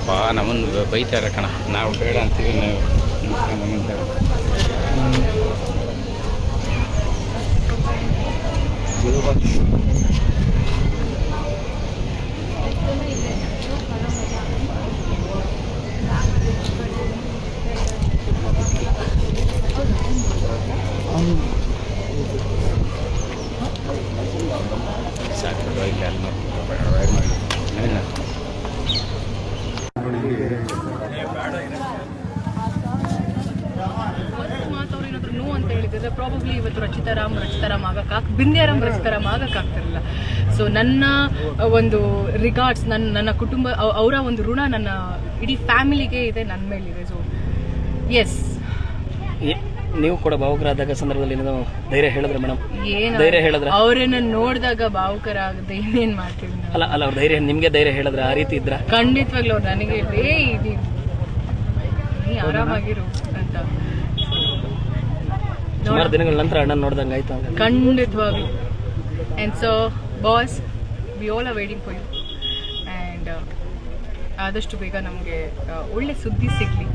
ಪಾಪ ನಮ್ಮನ್ನು ಬೈತಾರೆ ಕಣ. ನಾವು ಬೇಡ ಅಂತೀವಿ ನಾವು ಸಾಕು ಇಲ್ಲ ಹೇಳಿದ್ರೆ ಪ್ರಾಬಬ್ಲಿ ಇವತ್ತು ರಚಿತಾರಾಮ್ ರಚಿತಾರಾಮ್ ಆಗಕ್ಕೆ ಆಗ ಬಿಂದ್ಯಾರಾಮ್ ರಚಿತಾರಾಮ್ ಆಗಕ್ಕೆ ಆಗ್ತಿರಲಿಲ್ಲ. ಸೊ ನನ್ನ ಒಂದು ರಿಗಾರ್ಡ್ಸ್ ನನ್ನ ನನ್ನ ಕುಟುಂಬ ಅವ್- ಅವರ ಒಂದು ಋಣ ನನ್ನ ಇಡೀ ಫ್ಯಾಮಿಲಿಗೆ ಇದೆ ನನ್ನ ಮೇಲಿದೆ. ಸೊ ಎಸ್ ನೀವು ಕೂಡ ಭಾವುಕರಾದಾಗ ಸಂದರ್ಭದಲ್ಲಿ ಧೈರ್ಯ ಹೇಳಿದ್ರೆ ಮೇಡಮ್ ಏನು ಧೈರ್ಯ ಹೇಳಿದ್ರೆ? ಅವರನ್ನ ನೋಡಿದಾಗ ಭಾವುಕರ ಆಗದೆ ಏನೇನ್ ಮಾಡ್ತೀವಿ ಅಲ್ಲ ಅಲ್ಲ ಅವ್ರ ಧೈರ್ಯ ನಿಮ್ಗೆ ಧೈರ್ಯ ಹೇಳಿದ್ರೆ ಆ ರೀತಿ ಇದ್ರ? ಖಂಡಿತವಾಗ್ಲೂ ಅವ್ರು ನನಗೆ ಏ ಆರಾಮಾಗಿರು ಅಂತ. ಸುಮಾರು ದಿನಗಳ ನಂತರ ಅಣ್ಣನ ನೋಡ್ದಂಗೆ ಆಯ್ತು ಖಂಡಿತವಾಗಿ and so boss we all are waiting for you and ಆದಷ್ಟು ಬೇಗ ನಮಗೆ ಒಳ್ಳೆ ಸುದ್ದಿ ಸಿಗಲಿ.